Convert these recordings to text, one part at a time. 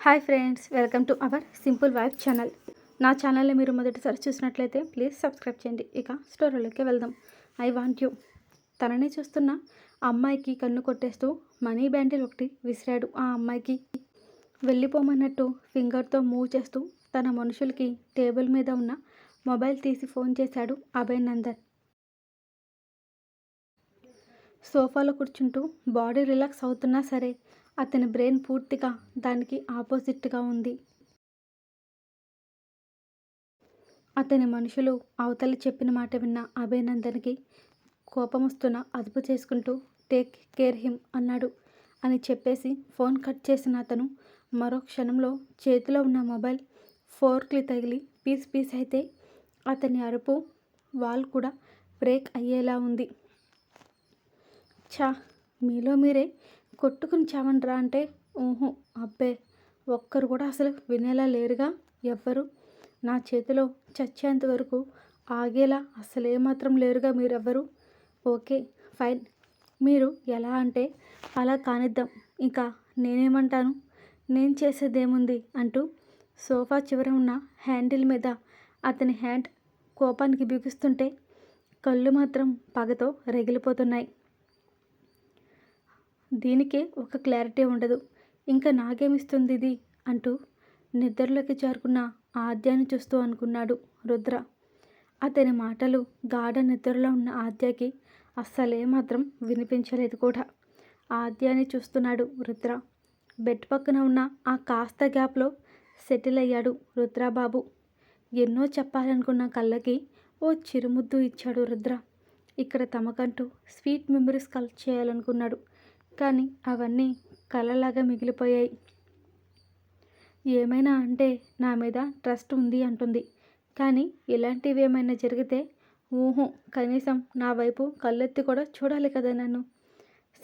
Hi friends welcome to our simple wife channel. నా ఛానల్ని మీరు మొదటిసారి చూసినట్లయితే ప్లీజ్ సబ్స్క్రైబ్ చేయండి. ఇక స్టోరీలోకి వెళ్దాం. I want you. తనని చూస్తున్న అమ్మాయికి కన్ను కొట్టేస్తూ మనీ బ్యాండిల్ ఒకటి విసిరాడు. ఆ అమ్మాయికి వెళ్ళిపోమన్నట్టు ఫింగర్తో మూవ్ చేస్తూ తన మనుషులకి టేబుల్ మీద ఉన్న మొబైల్ తీసి ఫోన్ చేశాడు అభయనందన్ సోఫాలో కూర్చుంటూ బాడీ రిలాక్స్ అవుతున్నా సరే అతని బ్రెయిన్ పూర్తిగా దానికి ఆపోజిట్గా ఉంది. అతని మనుషులు అవతలి చెప్పిన మాట విన్న అభినందన్కి కోపమొస్తున్న అదుపు చేసుకుంటూ టేక్ కేర్ హిమ్ అన్నాడు అని చెప్పేసి ఫోన్ కట్ చేసిన అతను మరో క్షణంలో చేతిలో ఉన్న మొబైల్ ఫోర్క్లు తగిలి పీస్ పీస్ అయితే అతని అరుపు వాల్ కూడా బ్రేక్ అయ్యేలా ఉంది. ఛా మీలో మీరే కొట్టుకుని చావండ్రా అంటే ఊహు అబ్బే ఒక్కరు కూడా అసలు వినేలా లేరుగా ఎవ్వరు. నా చేతిలో చచ్చేంత వరకు ఆగేలా అసలు ఏమాత్రం లేరుగా మీరెవ్వరు. Okay fine. మీరు ఎలా అంటే అలా కానిద్దాం. ఇంకా నేనేమంటాను? నేను చేసేదేముంది? అంటూ సోఫా చివర ఉన్న హ్యాండిల్ మీద అతని హ్యాండ్ కోపానికి బిగుస్తుంటే కళ్ళు మాత్రం పగతో రగిలిపోతున్నాయి. దీనికే ఒక క్లారిటీ ఉండదు. ఇంకా నాకేమిస్తుంది ఇది అంటూ నిద్రలోకి జారుకున్న ఆద్యాన్ని చూస్తూ అనుకున్నాడు రుద్ర. అతని మాటలు గాఢ నిద్రలో ఉన్న ఆద్యకి అస్సలే మాత్రం వినిపించలేదు కూడా. ఆద్యాన్ని చూస్తున్నాడు రుద్ర. బెడ్ పక్కన ఉన్న ఆ కాస్త గ్యాప్లో సెటిల్ అయ్యాడు రుద్రాబాబు. ఎన్నో చెప్పాలనుకున్న కళ్ళకి ఓ చిరుముద్దు ఇచ్చాడు రుద్ర. ఇక్కడ తమకంటూ స్వీట్ మెమరీస్ కలెక్ట్ చేయాలనుకున్నాడు. కానీ అవన్నీ కలలాగా మిగిలిపోయాయి. ఏమైనా అంటే నా మీద ట్రస్ట్ ఉంది అంటుంది. కానీ ఇలాంటివి ఏమైనా జరిగితే ఊహు కనీసం నా వైపు కళ్ళెత్తి కూడా చూడాలి కదా నన్ను.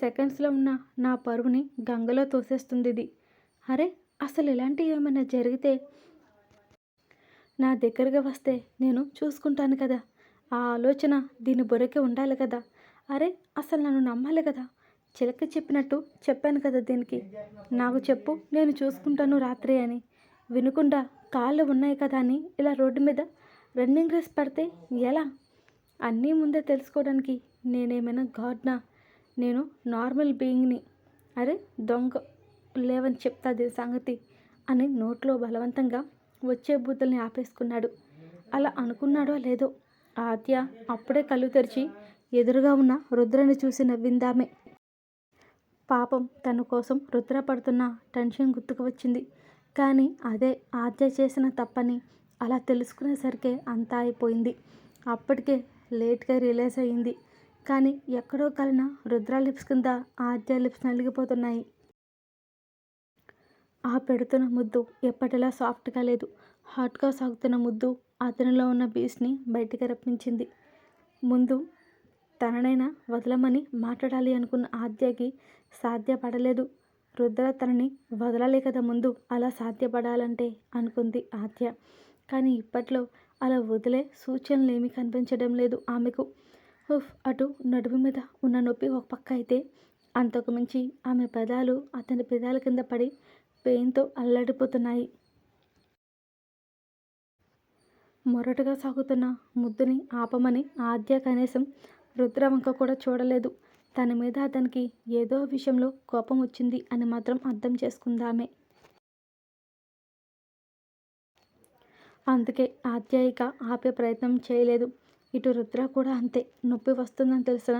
సెకండ్స్లో ఉన్న నా పరువుని గంగలో తోసేస్తుంది ఇది. అరే అసలు ఇలాంటివి ఏమైనా జరిగితే నా దగ్గరగా వస్తే నేను చూసుకుంటాను కదా. ఆ ఆలోచన దీని బొరకే ఉండాలి కదా. అరే అసలు నన్ను నమ్మాలి కదా. చిలక చెప్పినట్టు చెప్పాను కదా దీనికి. నాకు చెప్పు నేను చూసుకుంటాను రాత్రి అని. వినకుండా కాళ్ళు ఉన్నాయి కదా అని ఇలా రోడ్డు మీద రన్నింగ్ రేస్ పడితే ఎలా? అన్నీ ముందే తెలుసుకోవడానికి నేనేమైనా గాడ్నా? నేను నార్మల్ బీయింగ్ని. అరే దొంగ లేవని చెప్తా దీని సంగతి అని నోట్లో బలవంతంగా వచ్చే బూతుల్ని ఆపేసుకున్నాడు. అలా అనుకున్నాడో లేదో? ఆద్య అప్పుడే కళ్ళు తెరిచి ఎదురుగా ఉన్న రుద్రని చూసి నవ్విందామే. పాపం తన కోసం రుద్ర పడుతున్న టెన్షన్ గుర్తుకు వచ్చింది. కానీ అదే ఆద్య చేసిన తప్పని అలా తెలుసుకునేసరికి అంతా అయిపోయింది. అప్పటికే లేట్గా రిలీజ్ అయ్యింది కానీ ఎక్కడో కలిన రుద్ర లిప్స్ కింద ఆద్య లిప్స్ నలిగిపోతున్నాయి. ఆ పెడుతున్న ముద్దు ఎప్పటిలా సాఫ్ట్గా లేదు. హాట్గా సాగుతున్న ముద్దు అతనిలో ఉన్న బీస్ని బయటికి రప్పించింది. ముందు తననైనా వదలమని మాట్లాడాలి అనుకున్న ఆద్యకి సాధ్యపడలేదు. రుద్ర తనని వదలాలి కదా ముందు అలా సాధ్యపడాలంటే అనుకుంది ఆద్య. కానీ ఇప్పట్లో అలా వదిలే సూచనలు ఏమీ కనిపించడం లేదు ఆమెకు. ఉఫ్ అటు నడుము మీద ఉన్న నొప్పి ఒక పక్క అయితే అంతకు మించి ఆమె పెదాలు అతని పెదాల కింద పడి పెయిన్తో అల్లాడిపోతున్నాయి. మొరటుగా సాగుతున్న ముద్దుని ఆపమని ఆద్య కనీసం రుద్రవంక కూడా చూడలేదు. తన మీద అతనికి ఏదో విషయంలో కోపం వచ్చింది అని మాత్రం అర్థం చేసుకుందామే. అందుకే ఆధ్యాయిక ఆపే ప్రయత్నం చేయలేదు. ఇటు రుద్ర కూడా అంతే. నొప్పి వస్తుందని తెలిసిన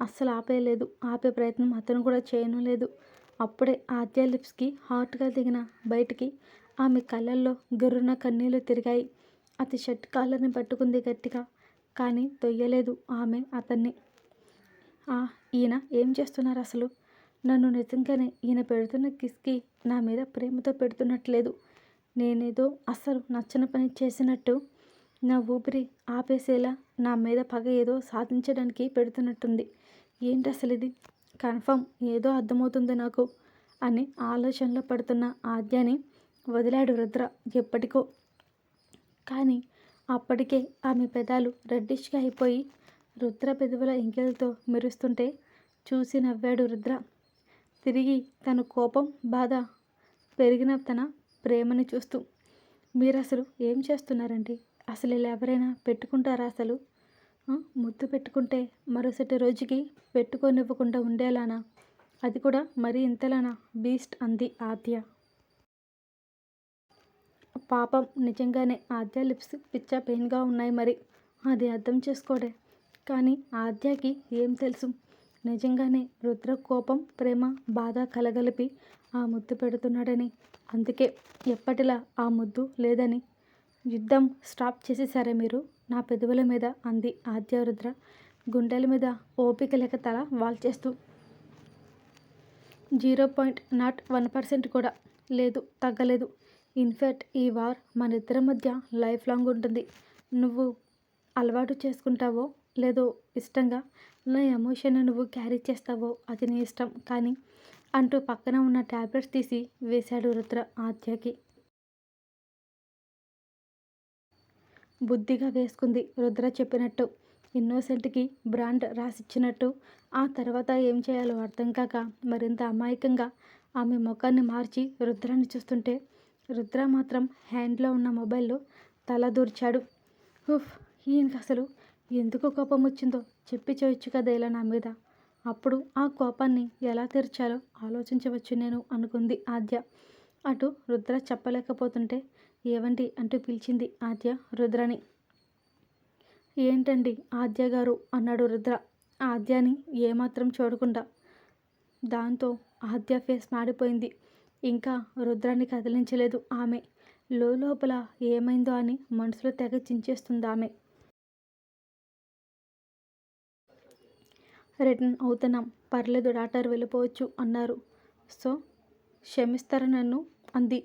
అస్సలు ఆపేయలేదు. ఆపే ప్రయత్నం అతను కూడా చేయను లేదు. అప్పుడే ఆద్య లిప్స్కి హాట్గా దిగిన బయటికి ఆమె కళ్ళల్లో గుర్రున కన్నీళ్ళు తిరిగాయి. అతి షర్ట్ కాళ్ళని పట్టుకుంది గట్టిగా. కానీ తొయ్యలేదు ఆమె అతన్ని. ఆ ఈయన ఏం చేస్తున్నారు అసలు? నన్ను నిజంగానే ఈయన పెడుతున్న కిస్కి నా మీద ప్రేమతో పెడుతున్నట్లేదు. నేనేదో అస్సలు నచ్చని పని చేసినట్టు నా ఊపిరి ఆపేసేలా నా మీద పగ ఏదో సాధించడానికి పెడుతున్నట్టుంది. ఏంటి అసలు ఇది? కన్ఫర్మ్ ఏదో అర్థమవుతుంది నాకు అని ఆలోచనలో పడుతున్న ఆద్యాని వదిలాడు రుద్ర ఎప్పటికో. కానీ అప్పటికే ఆమె పెదాలు రెడ్డిష్గా అయిపోయి రుద్ర పెదవుల ఇంకెలతో మెరుస్తుంటే చూసి నవ్వాడు రుద్ర. తిరిగి తన కోపం బాధ పెరిగిన తన ప్రేమని చూస్తూ మీరు అసలు ఏం చేస్తున్నారండి? అసలు ఇలా ఎవరైనా పెట్టుకుంటారా అసలు? ముద్దు పెట్టుకుంటే మరుసటి రోజుకి పెట్టుకోనివ్వకుండా ఉండేలానా? అది కూడా మరీ ఇంతలానా? బీస్ట్ అంది ఆద్య. పాపం నిజంగానే ఆద్య లిప్స్ పిచ్చ పెయిన్గా ఉన్నాయి మరి. అది అర్థం చేసుకోడే కానీ ఆద్యకి ఏం తెలుసు? నిజంగానే రుద్ర కోపం ప్రేమ బాధ కలగలిపి ఆ ముద్దు పెడుతున్నాడని. అందుకే ఎప్పటిలా ఆ ముద్దు లేదని. యుద్ధం స్టాప్ చేసేసారే మీరు? నా పెదవుల మీద అంది ఆద్య రుద్ర. గుండెల మీద ఓపిక లేక తల వాల్చేస్తూ zero point nought one percent కూడా లేదు తగ్గలేదు. ఇన్ఫ్యాక్ట్ ఈ వార్ మన ఇద్దరి మధ్య లైఫ్ లాంగ్ ఉంటుంది. నువ్వు అలవాటు చేసుకుంటావో లేదో ఇష్టంగా నా ఎమోషన్ నువ్వు క్యారీ చేస్తావో అది నీ ఇష్టం. కానీ అంటూ పక్కన ఉన్న ట్యాబ్లెట్స్ తీసి వేశాడు రుద్ర ఆద్యకి. బుద్ధిగా వేసుకుంది రుద్ర చెప్పినట్టు. ఇన్నోసెంట్కి బ్రాండ్ రాసిచ్చినట్టు. ఆ తర్వాత ఏం చేయాలో అర్థం కాక మరింత అమాయకంగా ఆమె ముఖాన్ని మార్చి రుద్రాన్ని చూస్తుంటే రుద్ర మాత్రం హ్యాండ్లో ఉన్న మొబైల్లో తల దూర్చాడు. ఉఫ్ ఈయనకి అసలు ఎందుకు కోపం వచ్చిందో చెప్పి చేయొచ్చు కదా ఇలా నా మీద. అప్పుడు ఆ కోపాన్ని ఎలా తీర్చాలో ఆలోచించవచ్చు నేను అనుకుంది ఆద్య. అటు రుద్ర చెప్పలేకపోతుంటే ఏవండి అంటూ పిలిచింది ఆద్య రుద్రని. ఏంటండి ఆద్య గారు? అన్నాడు రుద్ర. ఆద్యాని ఏమాత్రం చూడకుండా దాంతో ఆద్య ఫేస్ మాడిపోయింది ఇంకా రుద్రాన్ని కదిలించలేదు ఆమె. లోపల ఏమైందో అని మనసులో తెగ చించేస్తుంది ఆమె. రిటర్న్ అవుతున్నాం. పర్లేదు డాక్టర్ వెళ్ళిపోవచ్చు అన్నారు. సో క్షమిస్తారా నన్ను? అంది.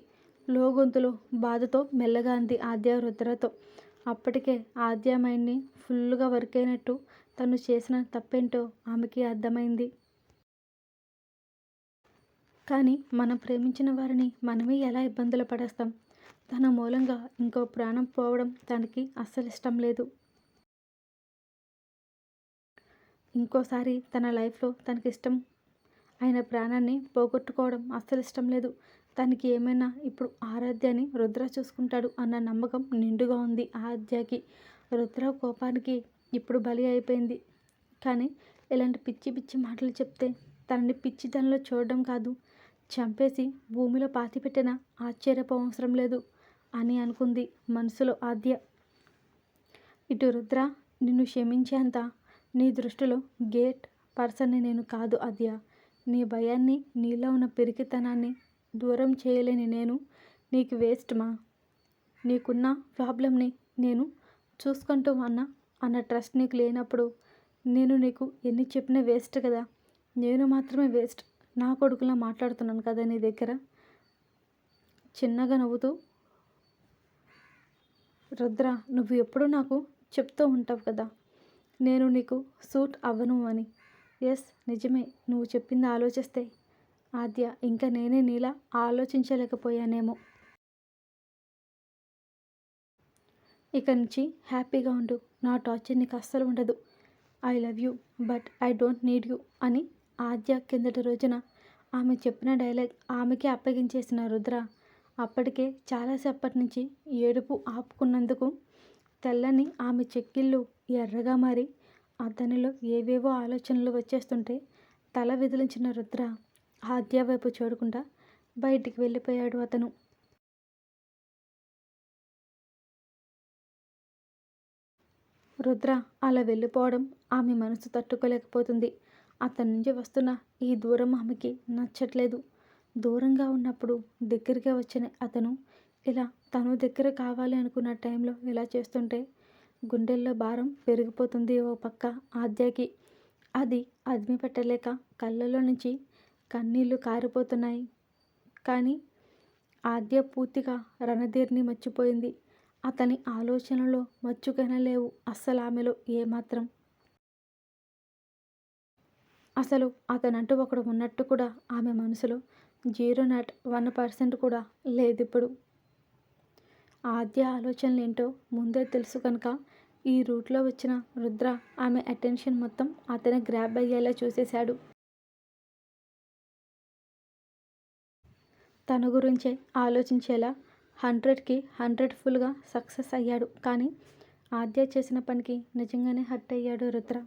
లోగొంతులో బాధతో మెల్లగా అంది ఆద్య రుద్రతో. అప్పటికే ఆద్య మైండ్ని ఫుల్గా వర్క్ అయినట్టు తను చేసిన తప్పేంటో ఆమెకి అర్థమైంది. కానీ మనం ప్రేమించిన వారిని మనమే ఎలా ఇబ్బందులు పడేస్తాం? తన మూలంగా ఇంకో ప్రాణం పోవడం తనకి అస్సలు ఇష్టం లేదు. ఇంకోసారి తన లైఫ్లో తనకి ఇష్టం అయిన ప్రాణాన్ని పోగొట్టుకోవడం అస్సలు ఇష్టం లేదు. తనకి ఏమైనా ఇప్పుడు ఆరాధ్యాన్ని రుద్ర చూసుకుంటాడు అన్న నమ్మకం నిండుగా ఉంది ఆరాధ్యకి రుద్ర కోపానికి ఇప్పుడు బలి అయిపోయింది. కానీ ఇలాంటి పిచ్చి పిచ్చి మాటలు చెప్తే తనని పిచ్చితనంలో చూడడం కాదు. చంపేసి భూమిలో పాతిపెట్టిన ఆశ్చర్యపోవసరం లేదు అని అనుకుంది మనసులో ఆద్య. ఇటు రుద్ర నిన్ను క్షమించేంత నీ దృష్టిలో గేట్ పర్సన్ని నేను కాదు ఆద్య. నీ భయాన్ని నీలో ఉన్న పిరికితనాన్ని దూరం చేయలేని నేను. నీకు వేస్ట్ మా. నీకున్న ప్రాబ్లంని నేను చూసుకుంటూ అన్న అన్న ట్రస్ట్ నీకు లేనప్పుడు నేను నీకు ఎన్ని చెప్పినా వేస్ట్ కదా. నేను మాత్రమే వేస్ట్. నా కొడుకులా మాట్లాడుతున్నాను కదా నీ దగ్గర? చిన్నగా నవ్వుతూ రుద్ర నువ్వు ఎప్పుడు నాకు చెప్తూ ఉంటావు కదా నేను నీకు సూట్ అవ్వను అని. ఎస్ నిజమే నువ్వు చెప్పింది ఆలోచిస్తే. ఆద్య ఇంకా నేనే నీలా ఆలోచించలేకపోయానేమో. ఇక నుంచి హ్యాపీగా ఉండు నా టార్చర్ నీకు అస్సలు ఉండదు. I love you but I don't need you అని ఆద్య కిందటి రోజున ఆమె చెప్పిన డైలాగ్ ఆమెకే అప్పగించేసిన రుద్ర. అప్పటికే చాలాసేపటి నుంచి ఏడుపు ఆపుకున్నందుకు తెల్లని ఆమె చెక్కిళ్ళు ఎర్రగా మారి అతనిలో ఏవేవో ఆలోచనలు వచ్చేస్తుంటే తల విదిలించిన రుద్ర ఆద్య వైపు చూడకుండా బయటికి వెళ్ళిపోయాడు అతను. రుద్ర అలా వెళ్ళిపోవడం ఆమె మనసు తట్టుకోలేకపోతుంది. అతని నుంచి వస్తున్న ఈ దూరం ఆమెకి నచ్చట్లేదు. దూరంగా ఉన్నప్పుడు దగ్గరగా వచ్చిన అతను ఇలా తను దగ్గర కావాలి అనుకున్న టైంలో ఇలా చేస్తుంటే గుండెల్లో భారం పెరిగిపోతుంది ఓ పక్క ఆద్యకి. అది అదిమి పెట్టలేక కళ్ళలో నుంచి కన్నీళ్ళు కారిపోతున్నాయి. కానీ ఆద్య పూర్తిగా రణధీర్ని మర్చిపోయింది. అతని ఆలోచనలో మచ్చుకైనా లేవు అస్సలు ఆమెలో ఏమాత్రం. అసలు అతనంటూ ఒకడు ఉన్నట్టు కూడా ఆమె మనసులో జీరో నాట్ వన్ పర్సెంట్ కూడా లేదు ఇప్పుడు ఆద్య ఆలోచనలు ఏంటో ముందే తెలుసు కనుక ఈ రూట్లో వచ్చిన రుద్ర ఆమె అటెన్షన్ మొత్తం అతని గ్రాప్ అయ్యేలా చూసేశాడు. తన గురించే ఆలోచించేలా హండ్రెడ్కి హండ్రెడ్ ఫుల్గా సక్సెస్ అయ్యాడు. కానీ ఆద్య చేసిన పనికి నిజంగానే హర్ట్ అయ్యాడు రుద్ర.